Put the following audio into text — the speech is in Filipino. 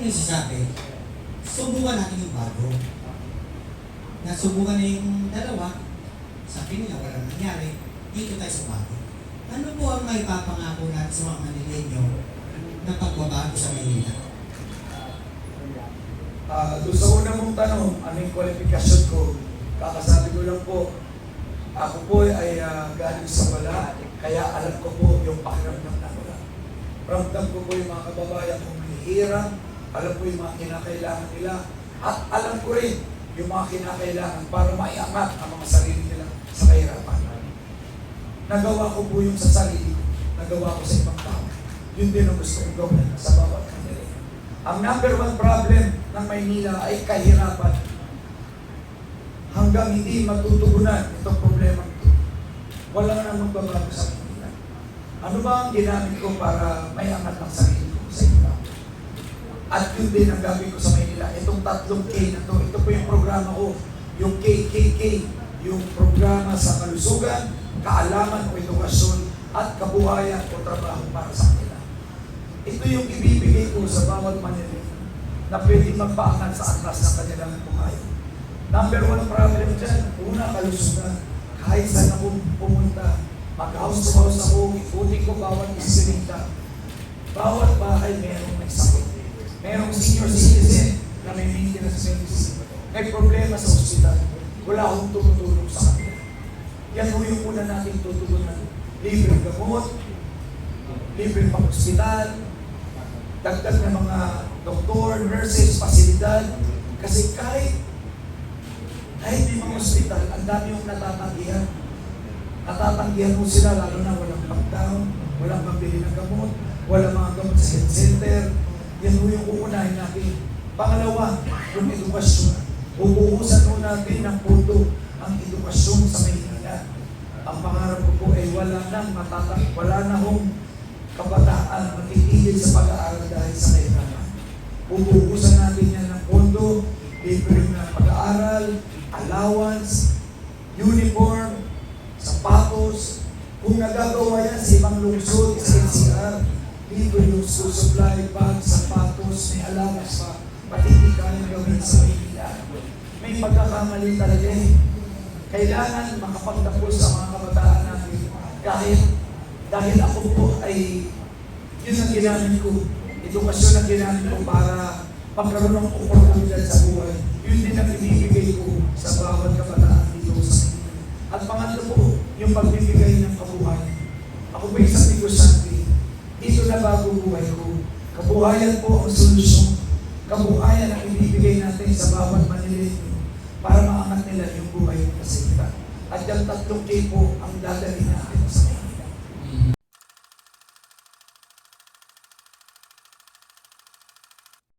aking nagsasabi, subukan natin yung bago. Nasubukan na yung dalawa, sabi nila walang nangyari, dito tayo sa bago. Ano po ang may papangako natin sa mga Manilenyo na pagbabago sa Manila? Doon sa una mong tanong, ano yung kwalifikasyon ko? Kakasabi ko lang po, ako po ay ah, galing sa wala, kaya alam ko po yung pakiramdam na wala. Ramdam ko po yung mga kababayan kong mahihirap, alam ko yung mga kinakailangan nila, at alam ko rin yung mga kinakailangan para maiangat ang mga sarili nila sa kahirapan. Nagawa ko po yung sa sarili ko, nagawa ko sa ibang tao. Yun din ang gusto kong gawin sa bawat kanila. Ang number one problem ng Maynila ay kahirapan. Hanggang hindi matutugunan itong problema ito, wala na magbabago sa Maynila. Ano ba ang ginamit ko para may angat ng sarili? At yun din ang gagawin ko sa Maynila. Itong tatlong K na to, ito po yung programa ko. Yung KKK, yung programa sa kalusugan, kaalaman o edukasyon, at kabuhayan o trabaho para sa kanila. Ito yung ibibigay ko sa bawat Manila na pwede magpaangat sa atlas ng kanilang buhay. Number one problem dyan, una kalusugan. Kahit saan ako pumunta, mag-house to house ako, ikutin ko bawat isinita. Bawat bahay merong may sakit. Merong senior citizen na may maintenance benefits. May problema sa ospital. Wala akong tumutulong sa kanila. Yan ho yung una natin tutugunan. Libre gamot, libre pang ospital, dagdag na mga doktor, nurses, pasilidad. Kasi kahit kahit may mga ospital, ang dami yung natatanggihan. Natatanggihan mo sila, lalo na walang lockdown, walang pambili ng gamot, walang mga gamot sa health center. Yan ho yung uunahin natin. Pangalawa, yung edukasyon. Ubuhusan ho natin ng puto ang edukasyon sa Maynila. Ang pangarap ko po ay wala nang matatang, wala na hong kabataan matitigil sa pag-aaral dahil sa kahirapan. Ubuhusan natin yan ng pondo, libre na pag-aaral, allowance, uniform, sapatos. Kung nagagawa yan sa ibang lungsod, sa libre yung supply, bag, sapatos, may allowance pa. Pati di kaya gawin sa Maynila. May pagkakamali talaga eh. Kailangan makapagtapos ang mga kabataan natin kahit dahil ako po ay yun ang ginamit ko. Edukasyon ang ginamit ko para pagkaroon ng oportunidad sa buhay. Yun din ang ibibigay ko sa bawat kabataan dito sa Manila. At pangatlo po, yung pagbibigay ng kabuhayan. Ako po isang. Dito na bago buhay ko. Kabuhayan po ang solusyon. Kabuhayan ang ibibigay natin sa bawat Manileño para maangat nila yung buhay ng kasigla. At yung tatlong po ang dadalhin natin sa Manila.